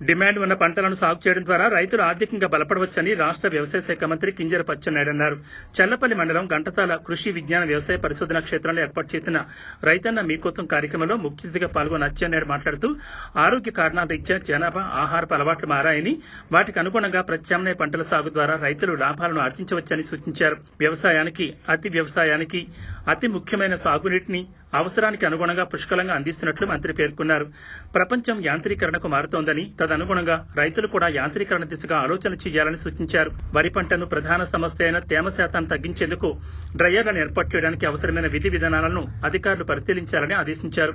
Demand ఉన్న పంటలను సాగు చేయడం ద్వారా రైతులు ఆర్థికంగా బలపడవచ్చని రాష్ట్ర వ్యవసాయ శాఖ మంత్రి కింజర పచ్చెన్నాయుడు అన్నారు. చల్లపల్లి మండలం గంటతాల కృషి విజ్ఞాన వ్యవసాయ పరిశోధన క్షేత్రంలో ఏర్పాటు చేసిన రైతన్న మీకోసం కార్యక్రమంలో ముఖ్య అతిథిగా పాల్గొన్న అచ్చెన్నాయుడు మాట్లాడుతూ ఆరోగ్య కారణాల రీత్యా జనాభా ఆహారపు అలవాట్లు మారాయని వాటికి అనుగుణంగా ప్రత్యామ్నాయ పంటల సాగు ద్వారా రైతులు లాభాలను ఆర్జించవచ్చని సూచించారు. వ్యవసాయానికి అతి వ్యవసాయానికి అతి ముఖ్యమైన సాగునీటిని అవసరానికి అనుగుణంగా పుష్కలంగా అందిస్తున్నట్లు మంత్రి పేర్కొన్నారు. ప్రపంచం యాంత్రీకరణకు మారుతోందని తదనుగుణంగా రైతులు కూడా యాంత్రీకరణ దిశగా ఆలోచన చేయాలని సూచించారు. వరి పంటను ప్రధాన సమస్య అయిన తేమ శాతాన్ని తగ్గించేందుకు డ్రయర్లను ఏర్పాటు చేయడానికి అవసరమైన విధి విధానాలను అధికారులు పరిశీలించాలని ఆదేశించారు.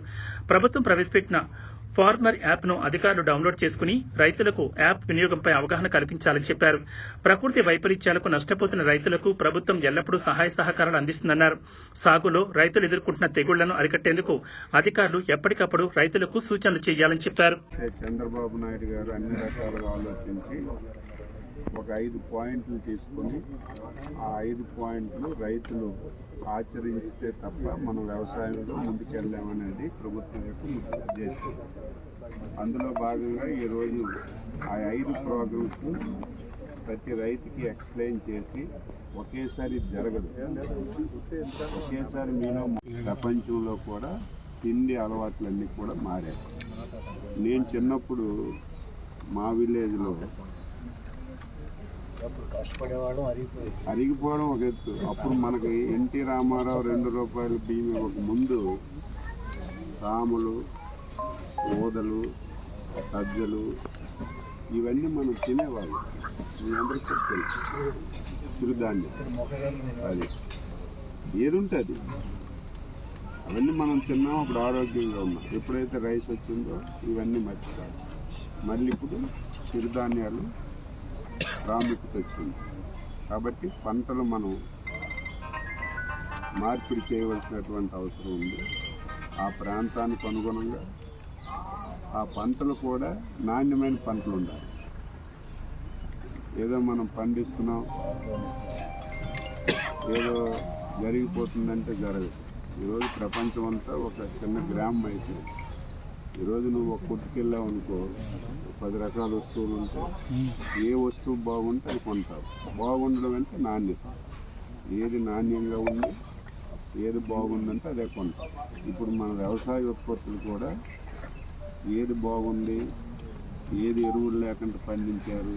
ప్రభుత్వం ప్రవేశపెట్టిన ఫార్మర్ యాప్ను అధికారులు డౌన్లోడ్ చేసుకుని రైతులకు యాప్ వినియోగంపై అవగాహన కల్పించాలని చెప్పారు. ప్రకృతి వైపరీత్యాలకు నష్టపోతున్న రైతులకు ప్రభుత్వం ఎల్లప్పుడూ సహాయ సహకారాలు అందిస్తుందన్నారు. సాగులో రైతులు ఎదుర్కొంటున్న తెగుళ్ళను అరికట్టేందుకు అధికారులు ఎప్పటికప్పుడు రైతులకు సూచనలు చేయాలని చెప్పారు. చంద్రబాబు నాయుడు గారు అన్ని రకాలుగా ఆలోచించి ఒక ఐదు పాయింట్లు తీసుకొని ఆ ఐదు పాయింట్లు రైతులు ఆచరిస్తే తప్ప మనం వ్యవసాయంలో ముందుకెళ్ళామనేది ప్రభుత్వం యొక్క ముఖ్య ఉద్దేశం. అందులో భాగంగా ఈరోజు ఆ ఐదు ప్రోగ్రామ్స్ ప్రతి రైతుకి ఎక్స్ప్లెయిన్ చేసి ఒకేసారి జరగదు. ఒకేసారి మీలో ప్రపంచంలో కూడా తిండి అలవాట్లన్నీ కూడా మారాయి. నేను చిన్నప్పుడు మా విలేజ్లో అరిగిపోవడం ఒక ఎత్తు. అప్పుడు మనకి ఎన్టీ రామారావు రెండు రూపాయల బియ్యం ఇవ్వక ముందు రాములు ఓదలు సజ్జలు ఇవన్నీ మనం తినేవాళ్ళం. మీ అందరికీ తెలుసు. చిరుధాన్యం. అది. ఏది ఉంటుంది అవన్నీ మనం తిన్నాం అప్పుడు ఆరోగ్యంగా ఉన్నాం. ఎప్పుడైతే రైస్ వచ్చిందో ఇవన్నీ మర్చిపోయాం. మళ్ళీ ఇప్పుడు చిరుధాన్యాలు ప్రాముఖ్యత వచ్చింది కాబట్టి పంటలు మనం మార్పిడి చేయవలసినటువంటి అవసరం ఉంది. ఆ ప్రాంతానికి అనుగుణంగా ఆ పంటలు కూడా నాణ్యమైన పంటలు ఉండాలి. ఏదో మనం పండిస్తున్నాం ఏదో జరిగిపోతుందంటే జరగదు. ఈరోజు ప్రపంచం అంతా ఒక చిన్న గ్రామం అయితే ఈరోజు నువ్వు ఒక కొట్టుకెళ్ళావు అనుకో పది రకాల వస్తువులు ఉంటాయి. ఏ వస్తువు బాగుంటే అది కొంటావు. బాగుండడం అంటే నాణ్యత. ఏది నాణ్యంగా ఉంది ఏది బాగుందంటే అదే కొంటాం ఇప్పుడు మన వ్యవసాయ ఉత్పత్తులు కూడా ఏది బాగుంది ఏది ఎరువులు లేకుండా పండించారు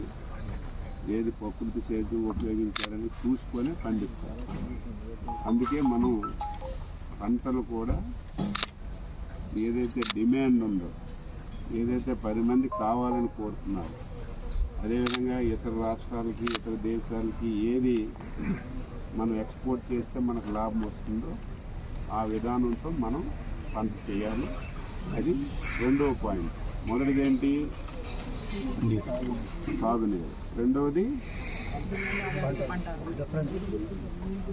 ఏది ప్రకృతి సేద్యం ఉపయోగించారని చూసుకొని పండిస్తారు. అందుకే మనం పంటలు కూడా ఏదైతే డిమాండ్ ఉందో ఏదైతే పది మంది కావాలని కోరుతున్నారు అదేవిధంగా ఇతర రాష్ట్రాలకి ఇతర దేశాలకి ఏది మనం ఎక్స్పోర్ట్ చేస్తే మనకు లాభం వస్తుందో ఆ విధానంతో మనం పంట చేయాలి. అది రెండవ పాయింట్. మొదటిది ఏంటి సాగునీరు. రెండవది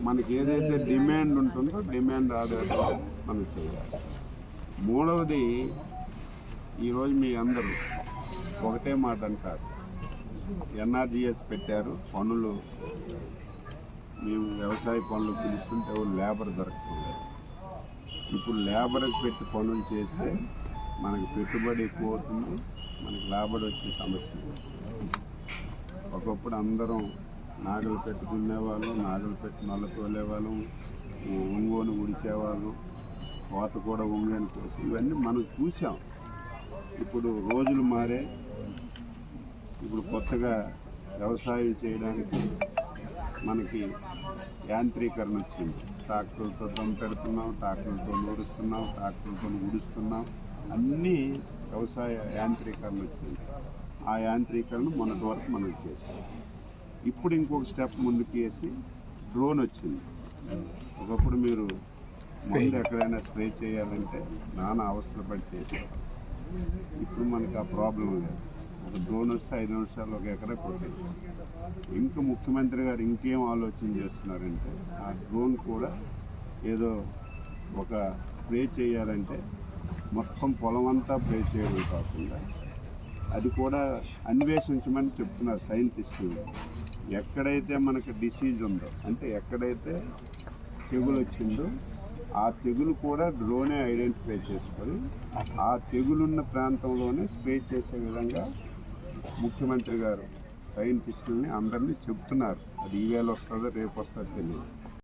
మనకి ఏదైతే డిమాండ్ ఉంటుందో డిమాండ్ ఆధారంగా మనం చేయాలి. మూడవది ఈరోజు మీ అందరూ ఒకటే మాట అంటారు. ఎన్ఆర్జిఎస్ పెట్టారు పనులు మేము వ్యవసాయ పనులు పిలుస్తుంటే లేబర్ దొరకలేదు ఇప్పుడు లేబర్కి పెట్టి పనులు చేస్తే మనకి పెట్టుబడి ఎక్కువ అవుతుంది మనకి లాభడి వచ్చే సమస్య ఒకప్పుడు అందరం నాగలు పెట్టుకునేవాళ్ళం నాగలు పెట్టి నల్ల తోలేవాళ్ళం ఒంగోని ఉడిచేవాళ్ళం కోత కూడా ఒంగోని కోసి ఇవన్నీ మనం చూసాం ఇప్పుడు రోజులు మారే ఇప్పుడు కొత్తగా వ్యవసాయం చేయడానికి మనకి యాంత్రీకరణ వచ్చింది. ట్రాక్టర్లతో దమ్ పెడుతున్నాం ట్రాక్టర్లతో నూరుస్తున్నాం ట్రాక్టర్లతో ఉడుస్తున్నాం అన్నీ వ్యవసాయ యాంత్రీకరణ వచ్చింది. ఆ యాంత్రీకరణ మొన్నటి వరకు మనం చేసాం ఇప్పుడు ఇంకొక స్టెప్ ముందుకు వేసి డ్రోన్ వచ్చింది. ఒకప్పుడు మీరు ముందు ఎక్కడైనా స్ప్రే చేయాలంటే నానా అవసరపడి చేసేవారు ఇప్పుడు మనకి ఆ ప్రాబ్లం లేదు ఒక డ్రోన్ వస్తే ఐదు నిమిషాలు ఒక ఎకరా కొట్టేది. ఇంకా ముఖ్యమంత్రి గారు ఇంకేం ఆలోచన చేస్తున్నారంటే ఆ డ్రోన్ కూడా ఏదో ఒక స్ప్రే చేయాలంటే మొత్తం పొలం అంతా స్ప్రే చేయడం కాకుండా అది కూడా అన్వేషించమని చెప్తున్నారు సైంటిస్టులు ఎక్కడైతే మనకి డిసీజ్ ఉందో అంటే ఎక్కడైతే తెగులు వచ్చిందో ఆ తెగులు కూడా డ్రోనే ఐడెంటిఫై చేసుకొని ఆ తెగులున్న ప్రాంతంలోనే స్ప్రే చేసే విధంగా ముఖ్యమంత్రి గారు సైంటిస్టుల్ని అందరినీ చెప్తున్నారు. అది ఈవేళ వస్తుందో రేపు వస్తుందో తెలియదు